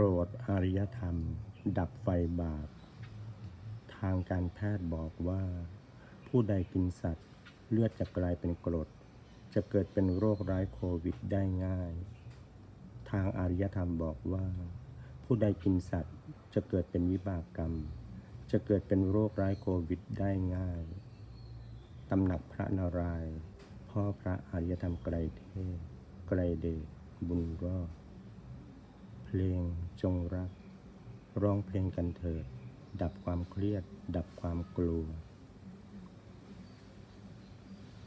รดอารยธรรม ดับไฟบาป ทางการแพทย์บอกว่า ผู้ใดกินสัตว์ เลือดจะกลายเป็นกรด จะเกิดเป็นโรคร้ายโควิดได้ง่าย ทางอารยธรรมบอกว่า ผู้ใดกินสัตว์จะเกิดเป็นวิบากกรรม จะเกิดเป็นโรคร้ายโควิดได้ง่าย ตำหนักพระนารายณ์พ่อพระอารยธรรมไกรเทพไกรเดชบุญรอด เพลงจงรัก ร้องเพลงกันเถิด ดับความเครียด ดับความกลัว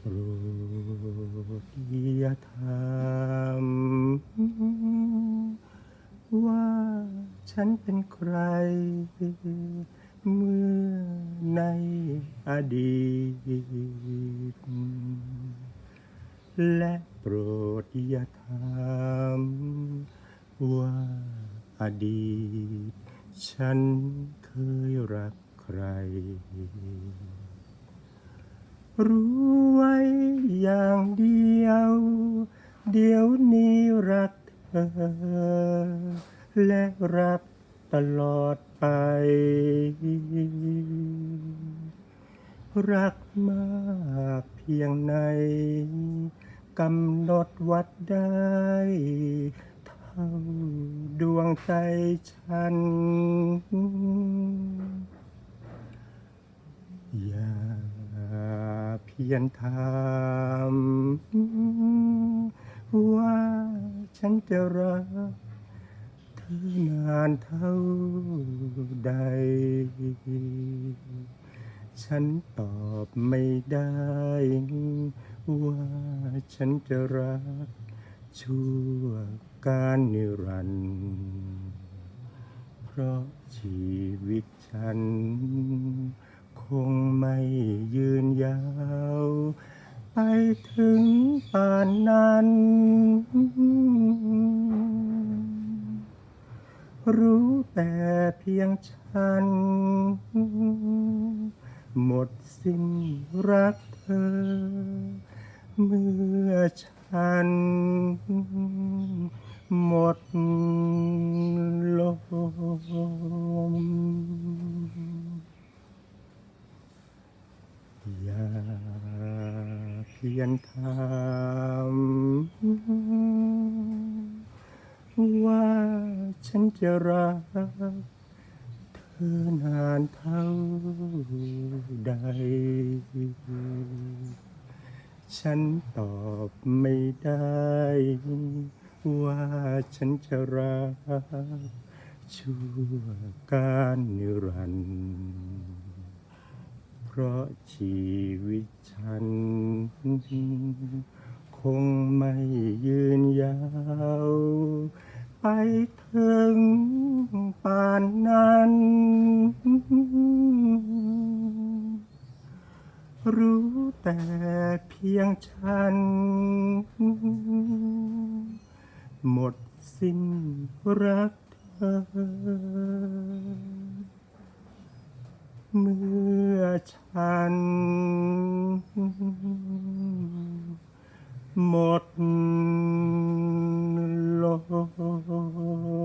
ปรดอย่าถามว่าฉันเป็นใคร เมื่อในอดีต และโปรดอย่าถาม ว่าอดีต ฉันเคยรักใคร รู้ไว้อย่างเดียว เดี๋ยวนี้รักเธอ และรักตลอดไป รักมากเพียงไหนกำหนดวัดได้ ดวงใจฉัน อย่าเพียนถามว่าฉันจะรักเธอนานเท่าใด ฉันตอบไม่ได้ ว่าฉันจะรัก ชั่วการนิรันดร์เพราะชีวิตฉัน คงไม่ยืนยาว ไปถึงป่านนั้น รู้แต่เพียงฉัน หมดสิ้นรักเธอ เมื่อฉัันหมดลมอย่าเพียนถามว่าฉันจะรักเธอนานเท่าใด ฉันตอบไม่ได้ ว่าฉันจะรักชั่วการนิรันดร์เพราะชีวิตฉัน คงไม่ยืนยาว ไปถึงป่านนั้น รู้แต่เพียงฉัน หมดสิ้นรักเธอ เมื่อฉัน หมดลม